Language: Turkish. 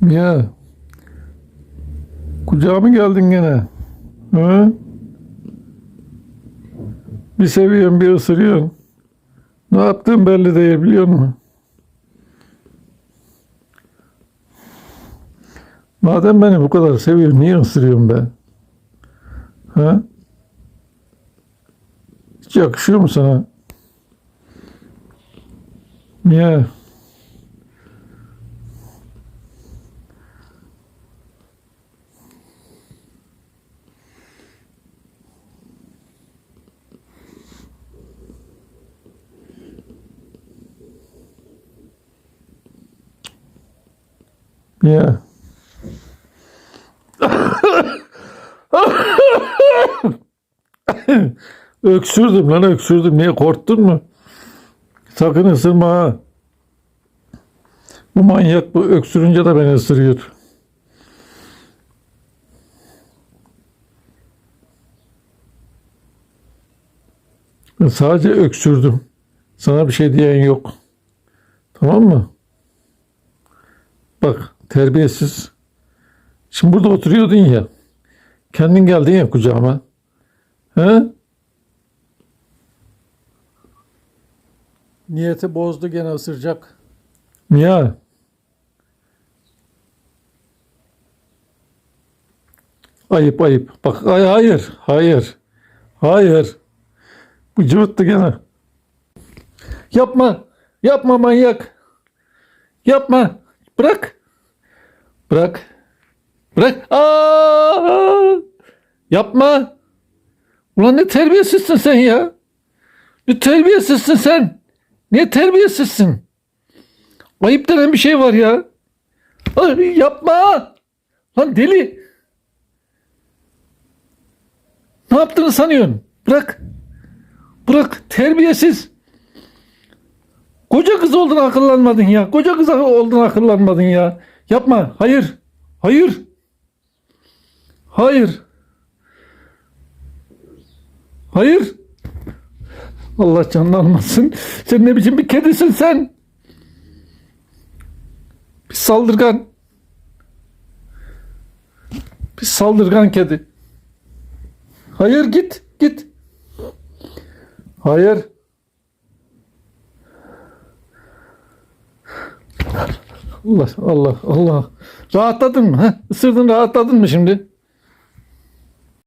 Ya. Kucağıma geldin gene. Ha? Bir seviyorsun bir ısırıyorsun. Ne yaptığın belli değil biliyor musun? Madem beni bu kadar seviyorsun niye ısırıyorsun be? Ha? Hiç yakışıyor mu sana? Niye? Ya. öksürdüm lan öksürdüm. Niye korktun mu? Sakın ısırma ha. Bu manyak bu öksürünce de beni ısırıyor. Sadece öksürdüm. Sana bir şey diyen yok. Tamam mı? Bak terbiyesiz. Şimdi burada oturuyordun ya. Kendin geldin ya kucağıma. He? Niyeti bozdu gene ısıracak. Niye? Ayıp ayıp. Bak ay, hayır. Hayır. Hayır. Bu cıvıttı gene. Yapma. Yapma manyak. Yapma. Bırak. Bırak. Bırak. Aa! Yapma. Ulan ne terbiyesizsin sen ya. Ne terbiyesizsin sen. Ne terbiyesizsin. Ayıp denen bir şey var ya. Ay, yapma. Lan deli. Ne yaptığını sanıyorsun? Bırak. Bırak. Terbiyesiz. Koca kız oldun akıllanmadın ya. Koca kız oldun akıllanmadın ya. Yapma. Hayır. Hayır. Hayır. Hayır. Allah canını almasın. Sen ne biçim bir kedisin sen? Bir saldırgan. Bir saldırgan kedi. Hayır git. Git. Hayır. Allah Allah Allah. Rahatladın mı? Ha? Isırdın rahatladın mı şimdi?